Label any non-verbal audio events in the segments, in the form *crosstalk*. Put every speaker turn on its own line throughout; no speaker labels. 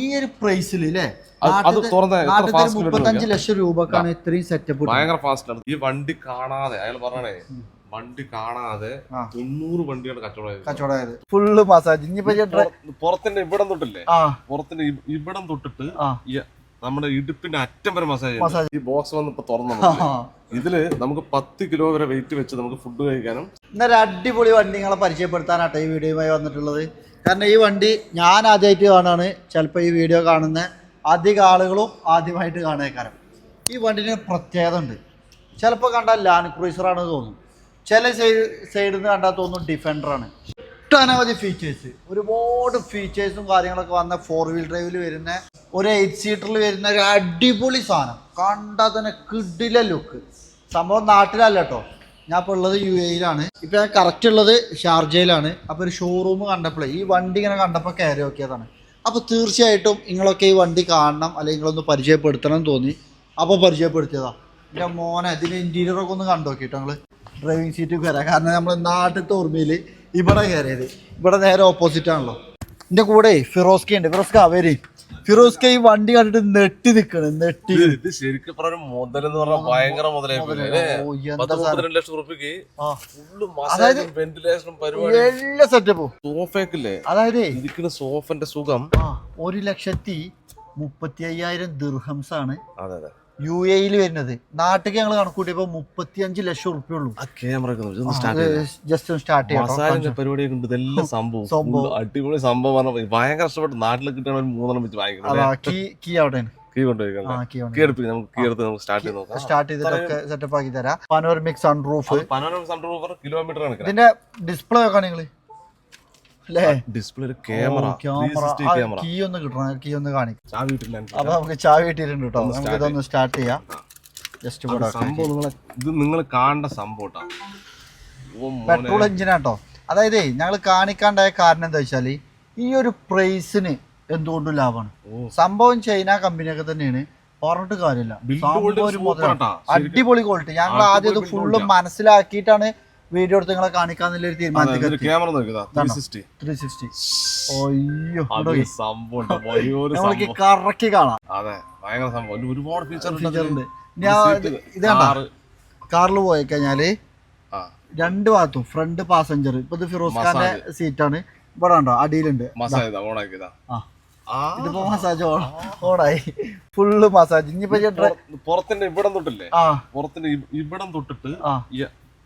ഈ ഒരു പ്രൈസിൽ അല്ലേ
അത് തുറന്ന
ലക്ഷം രൂപക്കാണ് ഇത്രയും സെറ്റപ്പ്
ഭയങ്കര ഫാസ്റ്റ് ആണ്. ഈ വണ്ടി കാണാതെ അയാൾ പറഞ്ഞേ വണ്ടി കാണാതെ. തൊണ്ണൂറ് വണ്ടിയാണ്.
കച്ചവടമായത്. ഫുള്ള് മസാജ്
പുറത്തിന്റെ ഇവിടെ തൊട്ടില്ലേ? പുറത്തിന്റെ ഇവിടം തൊട്ടിട്ട് നമ്മുടെ ഇടുപ്പിന്റെ അറ്റം വരെ മസാജ്
മസാജ്
ഈ ബോക്സ് വന്ന് ഇപ്പൊ തുറന്നു ഇതിൽ നമുക്ക് പത്ത് കിലോ വരെ വെയിറ്റ് വെച്ച് നമുക്ക് ഫുഡ് കഴിക്കാനും
ഇന്നൊരു അടിപൊളി വണ്ടി നിങ്ങളെ പരിചയപ്പെടുത്താനാട്ടോ ഈ വീഡിയോയുമായി വന്നിട്ടുള്ളത്. കാരണം ഈ വണ്ടി ഞാൻ ആദ്യമായിട്ട് കാണാണ് ചിലപ്പോൾ ഈ വീഡിയോ കാണുന്ന അധിക ആളുകളും ആദ്യമായിട്ട് കാണേക്കാരം ഈ വണ്ടിന് പ്രത്യേകത ഉണ്ട്. ചിലപ്പോൾ കണ്ടാൽ ലാൻഡ് ക്രൂസറാണ് തോന്നും. ചില സൈഡ് സൈഡിൽ നിന്ന് കണ്ടാൽ തോന്നും ഡിഫൻഡറാണ് ഒട്ടനവധി ഫീച്ചേഴ്സ് ഒരുപാട് ഫീച്ചേഴ്സും കാര്യങ്ങളൊക്കെ വന്ന ഫോർ വീൽ ഡ്രൈവിൽ വരുന്ന ഒരു എയ്റ്റ് സീറ്ററിൽ വരുന്ന ഒരു അടിപൊളി സാധനം. കണ്ടാൽ തന്നെ കിടില ലുക്ക് സംഭവം നാട്ടിലല്ല കേട്ടോ ഞാൻ ഇപ്പോൾ ഉള്ളത് യു എയിലാണ് ഇപ്പോൾ ഞാൻ കറക്റ്റ് ഉള്ളത് ഷാർജയിലാണ്. അപ്പോൾ ഒരു ഷോറൂം കണ്ടപ്പോൾ ഈ വണ്ടി ഇങ്ങനെ കണ്ടപ്പോൾ കയറി നോക്കിയതാണ്. അപ്പോൾ തീർച്ചയായിട്ടും നിങ്ങളൊക്കെ ഈ വണ്ടി കാണണം അല്ലെങ്കിൽ നിങ്ങളൊന്ന് പരിചയപ്പെടുത്തണം എന്ന് തോന്നി. അപ്പോൾ പരിചയപ്പെടുത്തിയതാ. എന്റെ മോനെ ഇതിന്റെ ഇന്റീരിയറൊക്കെ ഒന്ന് കണ്ടു നോക്കിയിട്ട് നിങ്ങൾ ഡ്രൈവിംഗ് സീറ്റ് കയറാം കാരണം നമ്മൾ നാട്ടിലത്തെ ഓർമ്മയിൽ ഇവിടെ കയറിയത്. ഇവിടെ നേരെ ഓപ്പോസിറ്റ് ആണല്ലോ. എന്റെ കൂടെ ഫിറോസ്കി ഉണ്ട് ഫിറോസ്ക വരി. ഫിറോസ്ക ഈ വണ്ടി കണ്ടിട്ട് നെട്ടി നിൽക്കണ് നെട്ടി
ഇത് ശരിക്കും പറഞ്ഞ മുതൽ എന്ന് പറഞ്ഞാൽ ഭയങ്കര മുതലായി ലക്ഷം റുപ്യക്ക് ഫുള്ള് വെന്റിലേഷനും പരിപാടി
എല്ലാ സെറ്റപ്പും.
സോഫയൊക്കെ
അതായത്
ഇരിക്കുന്ന സോഫന്റെ സുഖം.
ഒരു ലക്ഷത്തി മുപ്പത്തി അയ്യായിരം ദിർഹംസ് ആണ്
അതെ അതെ.
യു എയിൽ വരുന്നത്. നാട്ടിൽ ഞങ്ങൾ കണക്കൂട്ടിയപ്പോ മുപ്പത്തി അഞ്ച് ലക്ഷം റുപ്യ ഉള്ളൂ
ഒന്ന് സ്റ്റാർട്ട്
ചെയ്യാം.
പരിപാടിയൊക്കെ ഉണ്ട്. ഇതെല്ലാം സംഭവം.
സംഭവം.
അടിപൊളി സംഭവം ഭയങ്കര ഇഷ്ടപ്പെട്ടു നാട്ടിൽ കിട്ടണ മൂന്നെണ്ണം വെച്ച്
ഭയങ്കര കീ കീ
കീ കൊണ്ടുപോയി. സ്റ്റാർട്ട്
ചെയ്തിട്ടൊക്കെ സെറ്റപ്പ് ആക്കി തരാം. പനോരമിക് സൺ റൂഫ്
കിലോമീറ്റർ
ഇതിന്റെ ഡിസ്പ്ലേ അല്ലേ
ഡിസ്പ്ലേ ക്യാമറ
ക്യാമറ കീ ഒന്ന് കിട്ടണം കീ ഒന്ന് കാണിക്കും.
ചാവി ഇട്ടില്ല
അപ്പൊ നമുക്ക് ചാവി ഇട്ടിട്ടുണ്ട് കേട്ടോ. നമുക്ക് ഇതൊന്ന് സ്റ്റാർട്ട് ചെയ്യാം. ജസ്റ്റ്
സംഭവം നിങ്ങളെ ഇത് നിങ്ങൾ കാണേണ്ട സംഭവം.
പെട്രോൾ എഞ്ചിനാട്ടോ അതായത് ഞങ്ങൾ കാണിക്കാണ്ടായ കാരണം എന്താ വെച്ചാൽ ഈ ഒരു പ്രൈസിന് എന്തുകൊണ്ടും ലാഭമാണ്. സംഭവം ചൈന കമ്പനിയൊക്കെ തന്നെയാണ് പറഞ്ഞിട്ട് കാര്യമില്ല. അടിപൊളി ക്വാളിറ്റി ഞങ്ങൾ ആദ്യം ഇത് ഫുള്ള് മനസ്സിലാക്കിയിട്ടാണ് വീഡിയോ എടുത്ത് നിങ്ങളെ കാണിക്കാന്നുള്ള ഒരു തീരുമാനത്തിൽ
ക്യാമറ
നമ്മൾക്ക് കറക്കി കാണാം.
അതെ ഭയങ്കര സംഭവം. ഒരുപാട് ഫീച്ചർ
ഉണ്ട്. ഞാൻ ഇത് കണ്ട കാറിൽ പോയി കഴിഞ്ഞാൽ രണ്ട് ഭാഗത്തും ഫ്രണ്ട് പാസഞ്ചർ ഇപ്പൊ ഇത് ഫിറോസ് ഖാന്റെ സീറ്റാണ് ഇവിടെ ഉണ്ടോ അടിയിലുണ്ട്. ഇതിപ്പോ മസാജ് ഓണായി. Full massage. ഇനിയിപ്പോ
പുറത്തിന്റെ ഇവിടം തൊട്ടില്ലേ? പുറത്തിന്റെ ഇവിടം തൊട്ടിട്ട്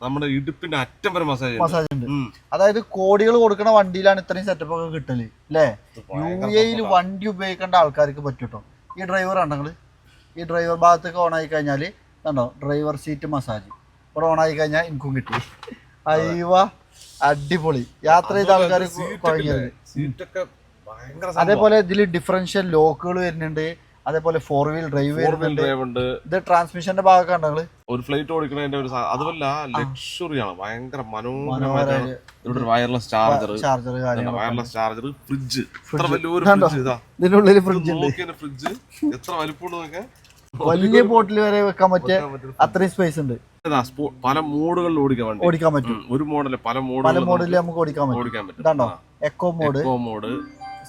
നമ്മുടെ ഇടുപ്പിന്റെ അറ്റം വരെ മസാജ്
മസാജ് ഉണ്ട്. അതായത് കോടികൾ കൊടുക്കുന്ന വണ്ടിയിലാണ് ഇത്രയും സെറ്റപ്പ് ഒക്കെ കിട്ടൽ അല്ലേ യു എയിൽ വണ്ടി ഉപയോഗിക്കേണ്ട ആൾക്കാർക്ക് പറ്റൂട്ടോ ഈ ഡ്രൈവർ ആണ് നിങ്ങൾ? ഈ ഡ്രൈവർ ഭാഗത്തൊക്കെ ഓൺ ആയി കഴിഞ്ഞാൽ കണ്ടോ? ഡ്രൈവർ സീറ്റ് മസാജ് ഇവിടെ ഓൺ ആയി കഴിഞ്ഞാൽ എനിക്കും കിട്ടി. അയ്യവ അടിപൊളി. യാത്ര ചെയ്ത ആൾക്കാർ കുഴങ്ങിയത് അതേപോലെ ഇതിൽ ഡിഫറൻഷ്യൽ ലോക്കുകൾ വരുന്നുണ്ട്. അതേപോലെ four wheel drive
four wheel drive ഉണ്ട്.
ഇത് ട്രാൻസ്മിഷന്റെ ഭാഗമൊക്കെ ഉണ്ടോ
ഒരു ഫ്ലൈറ്റ് ഓടിക്കുന്നതിന്റെ ഒരു അതുമല്ല ലക്ഷറിയാണ് ഭയങ്കര മനോഹര
മനോഹരമായ
ഇവിടെ wireless charger
charger
wireless charger fridge ഇത്ര വലിയൊരു ഫ്രിഡ്ജ് ഇതാ?
ഇതിന്റെ ഉള്ളിൽ ഫ്രിഡ്ജ്
എത്ര വലിപ്പമുള്ളതൊക്കെ
വലിയ ബോട്ടിൽ വരെ വെക്കാൻ പറ്റിയ അത്രയും സ്പേസ് ഉണ്ട്.
പല മോഡുകളിൽ ഓടിക്കാൻ വേണ്ടി.
ഓടിക്കാൻ പറ്റും.
ഒരു മോഡൽ പല
പല മോഡലിൽ നമുക്ക് ഓടിക്കാൻ പറ്റും.
ഓടിക്കാൻ പറ്റും.
Eco mode
eco mode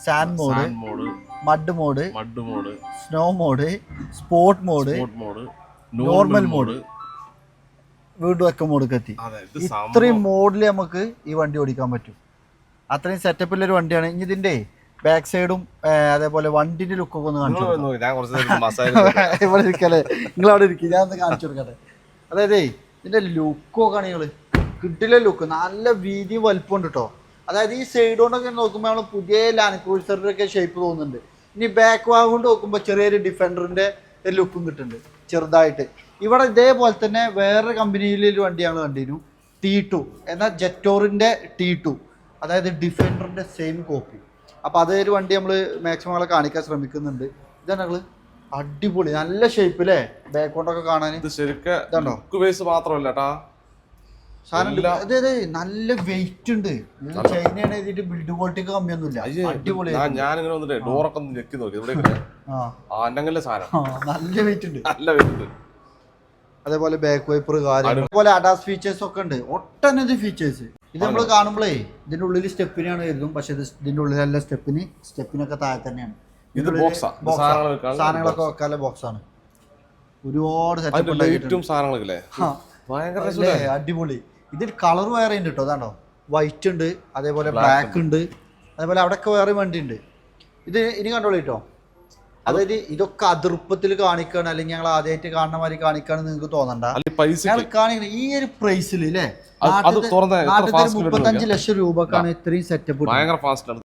sand mode
mode
mud mode
mud mode
snow mode sport mode
mode
normal mode വീണ്ടും ഒക്കെ മോഡ്
കത്തി
ഇത്രയും മോഡിൽ നമുക്ക് ഈ വണ്ടി ഓടിക്കാൻ പറ്റും. അത്രയും സെറ്റപ്പിലുള്ള ഒരു വണ്ടിയാണ്. ഇനി ഇതിന്റെ ബാക്ക് സൈഡും അതേപോലെ വണ്ടിന്റെ ലുക്കൊക്കെ ഒന്ന് കാണിച്ചു *laughs* ഇവിടെ ഇരിക്കല്ലേ? നിങ്ങൾ അവിടെ ഇരിക്കും ഞാൻ ഒന്ന് കാണിച്ചു കൊടുക്കട്ടെ. അതായത് ഇതിന്റെ ലുക്കൊക്കെ ആണ് നിങ്ങൾ കിട്ടില്ല ലുക്ക് നല്ല വീതിയും വലിപ്പം ഉണ്ട് കേട്ടോ അതായത് ഈ സൈഡ് കൊണ്ടൊക്കെ നോക്കുമ്പോൾ നമ്മൾ പുതിയ ലാൻഡ് ക്രൂസറിന്റെയൊക്കെ ഷേപ്പ് തോന്നുന്നുണ്ട്. ഇനി ബാക്ക് വാഗ് കൊണ്ട് നോക്കുമ്പോൾ ചെറിയൊരു ഡിഫൻഡറിന്റെ ലുക്കും കിട്ടുന്നുണ്ട് ചെറുതായിട്ട്. ഇവിടെ ഇതേപോലെ തന്നെ വേറെ കമ്പനിയിലൊരു ഞങ്ങൾ കണ്ടിരുന്നു ടി ടു എന്നാൽ ജെറ്റോറിന്റെ ടി ടു അതായത് ഡിഫൻഡറിന്റെ സെയിം കോപ്പി അപ്പോൾ അതേ ഒരു വണ്ടി നമ്മൾ മാക്സിമം ഞങ്ങളെ കാണിക്കാൻ ശ്രമിക്കുന്നുണ്ട്. ഇതാണ് ഞങ്ങൾ അടിപൊളി നല്ല ഷേപ്പ് അല്ലേ ബാക്ക്ഗ്രൗണ്ടൊക്കെ കാണാൻ
ഇത് ശരിക്കും മാത്രമല്ല കേട്ടാ
സാധനം ഉണ്ട്. അതെ അതെ നല്ല വെയിറ്റ് ഉണ്ട്. ചൈനയാണ് എഴുതിയിട്ട് ബിൽഡ് ക്വാളിറ്റി കമ്മിയൊന്നുമില്ല. അടിപൊളി
ഞാൻ ഞാനിങ്ങനെ വന്നിട്ട് ഡോറൊക്കെ ഒന്ന് ഞെക്കി നോക്കി. ഇവിടെ ഇങ്ങനെ
ആ.
അന്നങ്ങല്ലേ സാധനം.
നല്ല വെയിറ്റ് ഉണ്ട്.
നല്ല വെയിറ്റ് ഉണ്ട്.
അതേപോലെ ബാക്ക് വൈപ്പർ കാര്യം. അതേപോലെ അഡാസ് ഫീച്ചേഴ്സ് ഒക്കെ ഉണ്ട്. ഒട്ടനവധി ഫീച്ചേഴ്സ് ഇത് നമ്മൾ കാണുമ്പോഴേ ഇതിന്റെ ഉള്ളിൽ സ്റ്റെപ്പിനാണ് വരുന്നത് പക്ഷെ ഇത് ഇതിന്റെ ഉള്ളിലല്ല സ്റ്റെപ്പിന് സ്റ്റെപ്പിനൊക്കെ താഴെ തന്നെയാണ്.
ഇത്
സാധനങ്ങളൊക്കെ വെക്കാനുള്ള ബോക്സ് ആണ്. ഒരുപാട്
ലൈറ്റും സാധനങ്ങളൊക്കെ
അടിപൊളി. ഇതിൽ കളർ വേറെ ഉണ്ട് കേട്ടോ അതാണോ വൈറ്റ് ഉണ്ട് അതേപോലെ ബ്ലാക്ക് ഉണ്ട്. അതേപോലെ അവിടെയൊക്കെ വേറെ വണ്ടി ഉണ്ട്. ഇത് ഇനി കണ്ടോളൂ കേട്ടോ അതായത് ഇതൊക്കെ അതിർപ്പത്തിൽ കാണിക്കുകയാണ് അല്ലെങ്കിൽ ഞങ്ങൾ ആദ്യമായിട്ട് കാണുന്ന മാതിരി കാണിക്കുകയാണെന്ന് നിങ്ങൾക്ക് തോന്നണ്ട. കാണിക്കണം ഈ ഒരു പ്രൈസിൽ അല്ലേ മുപ്പത്തഞ്ച് ലക്ഷം രൂപക്കാണ് ഇത്രയും സെറ്റപ്പ്
ഭയങ്കര ഫാസ്റ്റ്.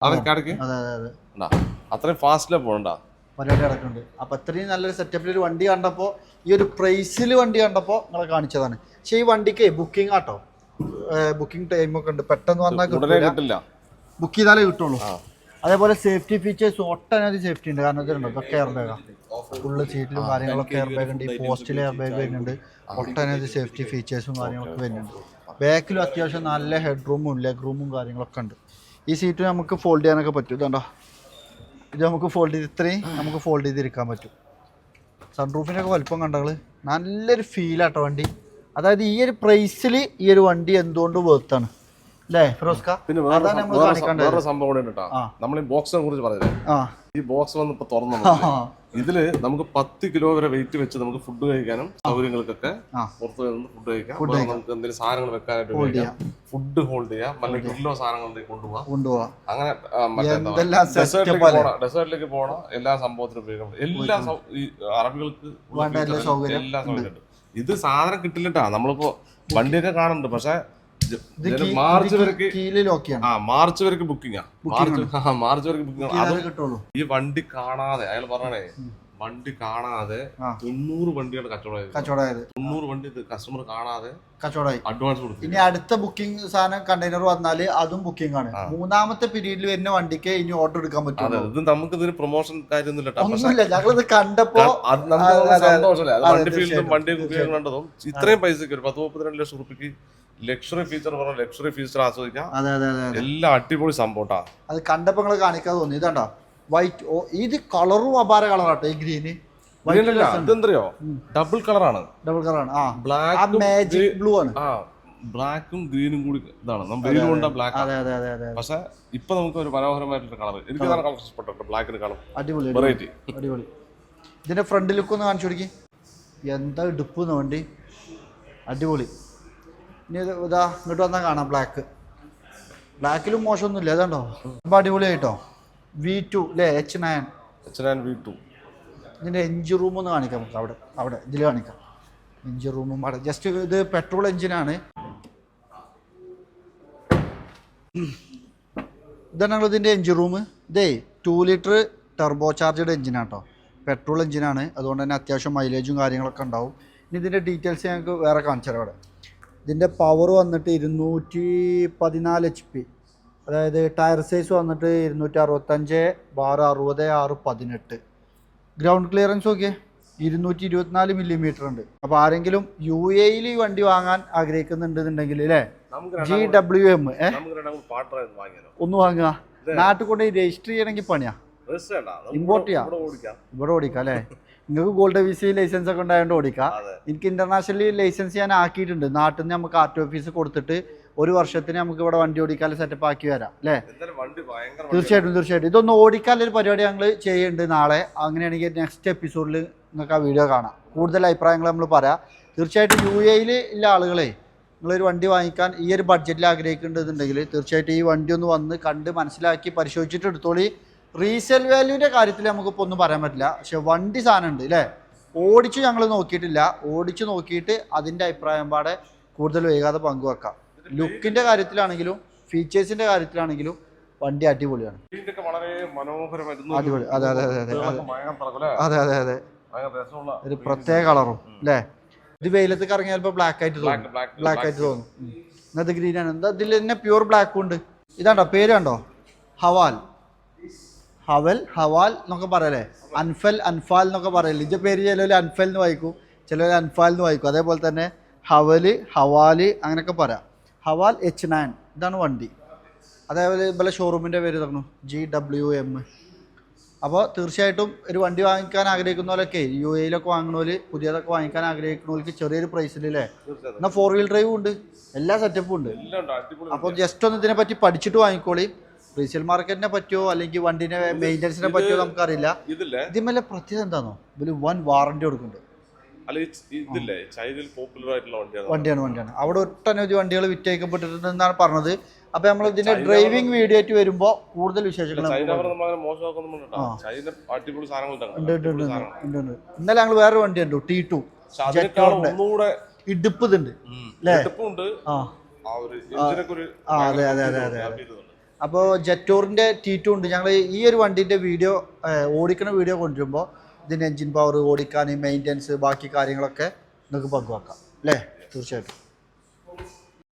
അത്രയും പോകണ്ട
പരിപാടി നടക്കുന്നുണ്ട് അപ്പൊ അത്രയും നല്ലൊരു സെറ്റപ്പിൽ ഒരു വണ്ടി കണ്ടപ്പോൾ ഈ ഒരു പ്രൈസിൽ വണ്ടി കണ്ടപ്പോൾ നിങ്ങളെ കാണിച്ചതാണ്. പക്ഷേ ഈ വണ്ടിക്ക് ബുക്കിംഗ് ആട്ടോ. ബുക്കിംഗ് ടൈം ഒക്കെ ഉണ്ട്. പെട്ടെന്ന് വന്നാൽ കിട്ടില്ല
കിട്ടില്ല.
ബുക്ക് ചെയ്താലേ കിട്ടുള്ളൂ. അതേപോലെ സേഫ്റ്റി ഫീച്ചേഴ്സ് ഒട്ടനവധി സേഫ്റ്റി ഉണ്ട്. കാരണം ഇതിലുണ്ട് ഇതൊക്കെ എയർ ബാഗാണ് ഫുള്ള് സീറ്റിലും കാര്യങ്ങളൊക്കെ എയർ ബാഗ് ഉണ്ട്. ഈ പോസ്റ്റിലെ എയർ ബാഗ് വരുന്നുണ്ട്. ഒട്ടനവധി സേഫ്റ്റി ഫീച്ചേഴ്സും കാര്യങ്ങളൊക്കെ വരുന്നുണ്ട്. ബാക്കിലും അത്യാവശ്യം നല്ല ഹെഡ് റൂമും ലെഗ് റൂമും കാര്യങ്ങളൊക്കെ ഉണ്ട്. ഈ സീറ്റ് നമുക്ക് ഫോൾഡ് ചെയ്യാനൊക്കെ പറ്റും. ഇതുണ്ടോ ഇത് നമുക്ക് ഫോൾഡ് ചെയ്ത് ഇത്രയും നമുക്ക് ഫോൾഡ് ചെയ്തിരിക്കാൻ പറ്റും. സൺറൂഫിനൊക്കെ വലിപ്പം കണ്ടങ്ങൾ നല്ലൊരു ഫീലാട്ടോ വണ്ടി. അതായത് ഈ ഒരു പ്രൈസിൽ ഈ ഒരു വണ്ടി എന്തുകൊണ്ട് വേർത്താണ് അല്ലേ ഫിറോസ്ക?
പിന്നെ വേറെ
അതാണ് നമ്മൾ
വേറെ
കാണിക്കേണ്ടത്.
വേറെ സംഭവം കൂടെ ഉണ്ട് കേട്ടോ
ആ.
നമ്മൾ ഈ ബോക്സിനെ കുറിച്ച് പറഞ്ഞില്ലേ
ആ.
ഈ ബോക്സ് വന്ന് ഇപ്പൊ തുറന്നു
ആ.
ഇതിൽ നമുക്ക് പത്ത് കിലോ വരെ വെയിറ്റ് വെച്ച് നമുക്ക് ഫുഡ് കഴിക്കാനും സൗകര്യങ്ങൾക്കൊക്കെ
ആ.
പുറത്ത് നിന്ന് ഫുഡ് കഴിക്കാം. നമുക്ക് എന്തെങ്കിലും സാധനങ്ങൾ വെക്കാനായിട്ട്
Hold
ഉപയോഗിക്കാം ഫുഡ് ഹോൾഡ് ചെയ്യാം. അല്ലെങ്കിൽ കിലോ സാധനങ്ങൾ കൊണ്ടുപോകാം
കൊണ്ടുപോവാ.
അങ്ങനെ ആ, മറ്റേ എന്താ
എന്തെല്ലാം
ഡെസേർട്ടിലേക്ക്
setup അല്ലേ?
പോകണം ഡെസേർട്ടിലേക്ക് പോകണം എല്ലാ സംഭവത്തിനും ഉപയോഗിക്കാം. എല്ലാ സൗ- ഈ അറബികൾക്ക് ഉള്ള
വേണ്ട എല്ലാ
feature
സൗകര്യം
എല്ലാ സൗകര്യം ഉണ്ട് ഇത് സാധനം കിട്ടില്ലട്ടാ. നമ്മളിപ്പോ വണ്ടിയൊക്കെ കാണുന്നുണ്ട്. പക്ഷെ മാർച്ച് വരക്ക് ആ മാർച്ച് വരക്ക് ബുക്കിംഗ് മാർച്ച് മാർച്ച് വരക്ക് ബുക്കിംഗ് ഈ വണ്ടി കാണാതെ അയാൾ പറഞ്ഞേ വണ്ടി കാണാതെ. തൊണ്ണൂറ് വണ്ടിയാണ് കച്ചവടം ചെയ്തത്
കച്ചവടമായത്.
തൊണ്ണൂറ് വണ്ടി കസ്റ്റമർ കാണാതെ
കച്ചവടമായി.
അഡ്വാൻസ് കൊടുത്തു
ഇനി അടുത്ത ബുക്കിംഗ് സാധനം കണ്ടെയ്നർ വന്നാൽ അതും ബുക്കിംഗ് ആണ്. മൂന്നാമത്തെ പീരീഡിൽ വരുന്ന വണ്ടിക്ക് ഇനി ഓർഡർ എടുക്കാൻ പറ്റും
ഇത് നമുക്ക് ഇതിന് പ്രൊമോഷൻ കാര്യമൊന്നുമില്ല
ഞങ്ങളിത് കണ്ടപ്പോ
വണ്ടി ഫീൽഡും കണ്ടതും ഇത്രയും പൈസക്ക് ഒരു പത്ത് മുപ്പത്തിരണ്ട് ലക്ഷം റുപ്യക്ക് ലക്ഷറി ഫീച്ചർ പറഞ്ഞ ലക്ഷറി ഫീച്ചർ ആസ്വദിക്കാം. എല്ലാം അടിപൊളി സംഭവം
അത് കണ്ടപ്പോ കാണിക്കാതെ തോന്നി. ഇതാണ്ടോ? വൈറ്റ് ഓ ഇത് കളറും അപാര കളറാട്ടോ ഈ ഗ്രീന്
ഇതെന്തറിയോ? ഡബിൾ കളറാണ്
ഡബിൾ കളറാണ് ആ
ബ്ലാക്ക്
മാജിക് ബ്ലൂ ആണ്.
ആ ബ്ലാക്കും ഗ്രീനും കൂടി ഇതാണ്. നമ്മൾ വെയിൽ കൊണ്ട ബ്ലാക്ക് പക്ഷെ ഇപ്പൊ നമുക്ക് ഒരു മനോഹരമായിട്ടുള്ള കളർ എനിക്ക് കളർ. ഇഷ്ടപ്പെട്ടിട്ടുണ്ട് ബ്ലാക്കിന് കളർ
അടിപൊളി
വെറൈറ്റി
അടിപൊളി. ഇതിന്റെ ഫ്രണ്ട് ലുക്ക് ഒന്ന് കാണിച്ചു കൊടുക്കി. എന്താ ഇടുപ്പ് വണ്ടി. അടിപൊളി. ഇനി ഇത് ഇങ്ങോട്ട് വന്നാൽ കാണാം ബ്ലാക്ക് ബ്ലാക്കിലും മോശമൊന്നുമില്ല അപ്പം അടിപൊളിയായിട്ടോ? വി ടു അല്ലേ H nine
H nine V two
ഇതിന്റെ എഞ്ചിൻ റൂം ഒന്ന് കാണിക്കാം നമുക്ക് അവിടെ അവിടെ ഇതിൽ കാണിക്കാം. എഞ്ചിൻ റൂമും അവിടെ. ജസ്റ്റ് ഇത് പെട്രോൾ എഞ്ചിനാണ് ഇതാണ് ഇതിന്റെ എഞ്ചിൻ റൂം ഇതേ ടു ലിറ്റർ ടെർബോ ചാർജഡ് എഞ്ചിനാണ് കേട്ടോ പെട്രോൾ എഞ്ചിനാണ് അതുകൊണ്ട് തന്നെ അത്യാവശ്യം മൈലേജും കാര്യങ്ങളൊക്കെ ഉണ്ടാവും. ഇനി ഇതിന്റെ ഡീറ്റെയിൽസ് ഞങ്ങൾക്ക് വേറെ കാണിച്ചു തരാം അവിടെ. ഇതിന്റെ പവർ വന്നിട്ട് ഇരുന്നൂറ്റി പതിനാല് എച്ച് പി അതായത് ടയർ സൈസ് വന്നിട്ട് ഇരുന്നൂറ്റി അറുപത്തഞ്ച് ബാർ അറുപത് ആറ് പതിനെട്ട്. ഗ്രൗണ്ട് ക്ലിയറൻസ് ഓക്കെ ഇരുന്നൂറ്റി ഇരുപത്തിനാല് മില്ലിമീറ്റർ ഉണ്ട്. അപ്പോൾ ആരെങ്കിലും യു എയിൽ ഈ വണ്ടി വാങ്ങാൻ ആഗ്രഹിക്കുന്നുണ്ടെന്നുണ്ടെങ്കിൽ അല്ലേ ജി ഡബ്ല്യു എം ഒന്ന് വാങ്ങുക. നാട്ടിൽ കൊണ്ട് രജിസ്റ്റർ ചെയ്യണമെങ്കിൽ പണിയാ. ഇമ്പോർട്ട് ചെയ്യാം.
ഇവിടെ ഓടിക്കാം.
അല്ലേ നിങ്ങൾക്ക് ഗോൾഡ് വി സി ലൈസൻസ് ഒക്കെ ഉണ്ടായതുകൊണ്ട് ഓടിക്കാം. എനിക്ക് ഇന്റർനാഷണലി ലൈസൻസ് ഞാൻ ആക്കിയിട്ടുണ്ട്. നാട്ടിൽ നിന്ന് നമുക്ക് ആർ ടി ഓഫീസ് കൊടുത്തിട്ട് ഒരു വർഷത്തിന് നമുക്ക് ഇവിടെ വണ്ടി ഓടിക്കാൻ സെറ്റപ്പ് ആക്കി വരാം അല്ലേ. തീർച്ചയായിട്ടും തീർച്ചയായിട്ടും. ഇതൊന്ന് ഓടിക്കാനൊരു പരിപാടി ഞങ്ങൾ ചെയ്യുന്നുണ്ട് നാളെ. അങ്ങനെയാണെങ്കിൽ നെക്സ്റ്റ് എപ്പിസോഡിൽ നിങ്ങൾക്ക് ആ വീഡിയോ കാണാം. കൂടുതൽ അഭിപ്രായങ്ങൾ നമ്മൾ പറയാം. തീർച്ചയായിട്ടും യു എയിൽ ഉള്ള ആളുകളെ നിങ്ങളൊരു വണ്ടി വാങ്ങിക്കാൻ ഈ ഒരു ബഡ്ജറ്റിൽ ആഗ്രഹിക്കേണ്ടതുണ്ടെങ്കിൽ തീർച്ചയായിട്ടും ഈ വണ്ടി ഒന്ന് വന്ന് കണ്ട് മനസ്സിലാക്കി പരിശോധിച്ചിട്ട് എടുത്തോളി. റീസെയിൽ വാല്യൂവിന്റെ കാര്യത്തിൽ നമുക്കിപ്പോൾ ഒന്നും പറയാൻ പറ്റില്ല. പക്ഷെ വണ്ടി സാധനം ഉണ്ട് അല്ലേ? ഓടിച്ച് ഞങ്ങൾ നോക്കിയിട്ടില്ല. ഓടിച്ച് നോക്കിയിട്ട് അതിന്റെ അഭിപ്രായം പാടെ കൂടുതൽ വൈകാതെ പങ്കുവെക്കാം. ലുക്കിന്റെ കാര്യത്തിലാണെങ്കിലും ഫീച്ചേഴ്സിന്റെ കാര്യത്തിലാണെങ്കിലും വണ്ടി അടിപൊളിയാണ്.
വളരെ മനോഹരമായിരുന്നു.
അടിപൊളി. അതെ അതെ അതെ അതെ. അതെ ഒരു പ്രത്യേക കളറും അല്ലേ? ഇത് വെയിലത്ത് കറങ്ങിയാൽ ചിലപ്പോൾ ബ്ലാക്ക് ആയിട്ട്
ബ്ലാക്ക്
തോന്നും
ബ്ലാക്ക്
ആയിട്ട് തോന്നും. എന്നത് ഗ്രീൻ ആണ്. എന്താ ഇതിൽ തന്നെ പ്യൂർ ബ്ലാക്കും ഉണ്ട്. ഇതാണ്ടോ? പേര് കണ്ടോ? ഹവാൽ. ഹവൽ ഹവാൽ എന്നൊക്കെ പറയല്ലേ? അൻഫൽ അൻഫാൽ എന്നൊക്കെ പറയല്ലേ? ഇതിന്റെ പേര് ചിലവർ അൻഫൽ എന്ന് വായിക്കും ചിലവർ അൻഫാൽ എന്ന് വായിക്കും. അതേപോലെ തന്നെ ഹവൽ ഹവാൽ അങ്ങനെയൊക്കെ പറയാം. ഹവാൽ എച്ച് നയൻ ഇതാണ് വണ്ടി. അതേപോലെ ഇതുപോലെ ഷോറൂമിന്റെ പേര് തന്നു ജി ഡബ്ല്യു എം അപ്പോൾ തീർച്ചയായിട്ടും ഒരു വണ്ടി വാങ്ങിക്കാൻ ആഗ്രഹിക്കുന്നവരൊക്കെ യു എയിലൊക്കെ വാങ്ങണവർ പുതിയതൊക്കെ വാങ്ങിക്കാൻ ആഗ്രഹിക്കുന്നവർക്ക് ചെറിയൊരു
പ്രൈസിലല്ലേ
എന്നാൽ ഫോർ വീൽ ഡ്രൈവും ഉണ്ട് എല്ലാ സെറ്റപ്പും ഉണ്ട്. അപ്പോൾ ജസ്റ്റ് ഒന്ന് ഇതിനെ പറ്റി പഠിച്ചിട്ട് വാങ്ങിക്കോളി. റീസെയിൽ മാർക്കറ്റിനെ പറ്റിയോ അല്ലെങ്കിൽ വണ്ടിനെ മെയിന്റനൻസിനെ പറ്റിയോ നമുക്കറിയില്ല. ഇതിമല്ല പ്രത്യേകത എന്താണോ ഇതിൽ വൺ വാറണ്ടി കൊടുക്കുന്നുണ്ട്.
അല്ല ഈ- ഈ ഇതില്ലേ ചൈനയിൽ പോപ്പുലർ ആയിട്ടുള്ള വണ്ടിയാണ്
വണ്ടിയാണ് വണ്ടിയാണ്. അവിടെ ഒട്ടനവധി വണ്ടികൾ വിറ്റയക്കപ്പെട്ടിട്ടുണ്ടെന്നാണ് പറഞ്ഞത്. അപ്പൊ നമ്മൾ ഇതിന്റെ ഡ്രൈവിംഗ് വീഡിയോ ആയിട്ട് വരുമ്പോൾ കൂടുതൽ വിശേഷങ്ങൾ. ഇന്നലെ ഞങ്ങൾ വേറെ വണ്ടി ഉണ്ട് ടി ടു ഇടുപ്പ് ഇതുണ്ട്. അതെ, അതെ, അതെ, അതെ, അപ്പോൾ ജെറ്റോറിന്റെ ടി ടു ഉണ്ട്. ഞങ്ങൾ ഈ ഒരു വണ്ടിന്റെ വീഡിയോ ഓടിക്കുന്ന വീഡിയോ കൊണ്ടുവരുമ്പോൾ ഇതിന്റെ എൻജിൻ പവർ ഓടിക്കാൻ മെയിന്റെനൻസ് ബാക്കി കാര്യങ്ങളൊക്കെ നിങ്ങൾക്ക് പങ്കുവെക്കാം. അല്ലേ? തീർച്ചയായിട്ടും.